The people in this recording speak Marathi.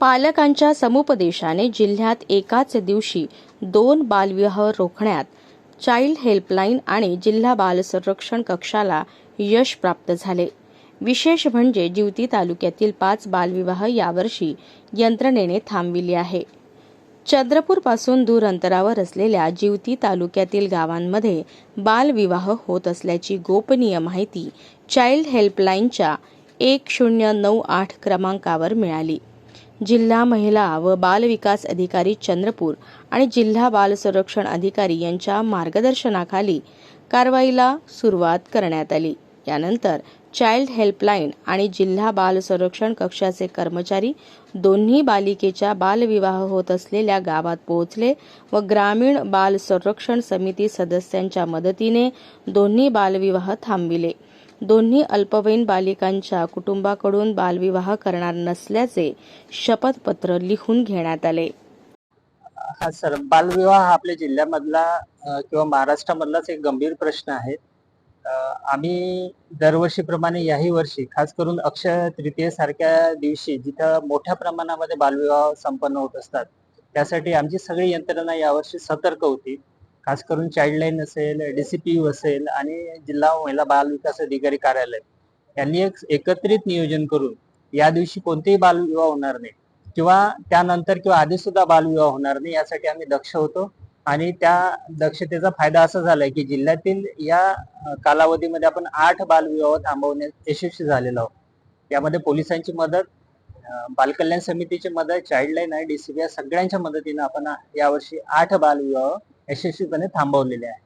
पालकांच्या समुपदेशाने जिल्ह्यात एकाच दिवशी दोन बालविवाह रोखण्यात चाइल्ड हेल्पलाईन आणि जिल्हा बाल संरक्षण कक्षाला यश प्राप्त झाले. विशेष म्हणजे जिवती तालुक्यातील पाच बालविवाह यावर्षी यंत्रणेने थांबविले आहे. चंद्रपूरपासून दूर अंतरावर असलेल्या जिवती तालुक्यातील गावांमध्ये बालविवाह होत असल्याची गोपनीय माहिती चाइल्ड हेल्पलाईनच्या एक शून्य नऊ आठ क्रमांकावर मिळाली. जिल्हा महिला व बाल विकास अधिकारी चंद्रपूर आणि जिल्हा बाल संरक्षण अधिकारी यांच्या मार्गदर्शनाखाली कारवाईला सुरुवात करण्यात आली. यानंतर चाइल्ड हेल्पलाईन आणि जिल्हा बाल संरक्षण कक्षाचे कर्मचारी दोन्ही बालिकेच्या बालविवाह होत असलेल्या गावात पोहोचले व ग्रामीण बाल संरक्षण समिती सदस्यांच्या मदतीने दोन्ही बालविवाह थांबविले. दोन्ही अल्पवयीन बालिकांच्या कुटुंबाकडून बालविवाह करणार नसल्याचे शपथपत्र लिहून घेण्यात आले. हा सर बालविवाह हा आपल्या जिल्ह्यामधला किंवा महाराष्ट्रामधलाच एक गंभीर प्रश्न आहे. आम्ही दरवर्षीप्रमाणे याही वर्षी खास करून अक्षय तृतीयेसारख्या दिवशी जिथं मोठ्या प्रमाणामध्ये बालविवाह संपन्न होत असतात त्यासाठी आमची सगळी यंत्रणा यावर्षी सतर्क होती. खास करून चाईल्डलाईन असेल डीसीपीयू असेल आणि जिल्हा महिला बाल विकास अधिकारी कार्यालय यांनी एक एकत्रित नियोजन करून या दिवशी कोणतेही बालविवाह होणार नाही. किंवा त्यानंतर किंवा आधी सुद्धा बालविवाह होणार नाही यासाठी आम्ही दक्ष होतो. आणि त्या दक्षतेचा फायदा असा झालाय की जिल्ह्यातील या कालावधीमध्ये आपण आठ बालविवाह थांबवण्यात यशस्वी झालेलो आहोत. यामध्ये पोलिसांची मदत बालकल्याण समितीची मदत चाइल्डलाईन आणि डीसीबी या सगळ्यांच्या मदतीनं आपण यावर्षी आठ बालविवाह यशस्वीपणे थांबवलेले आहे.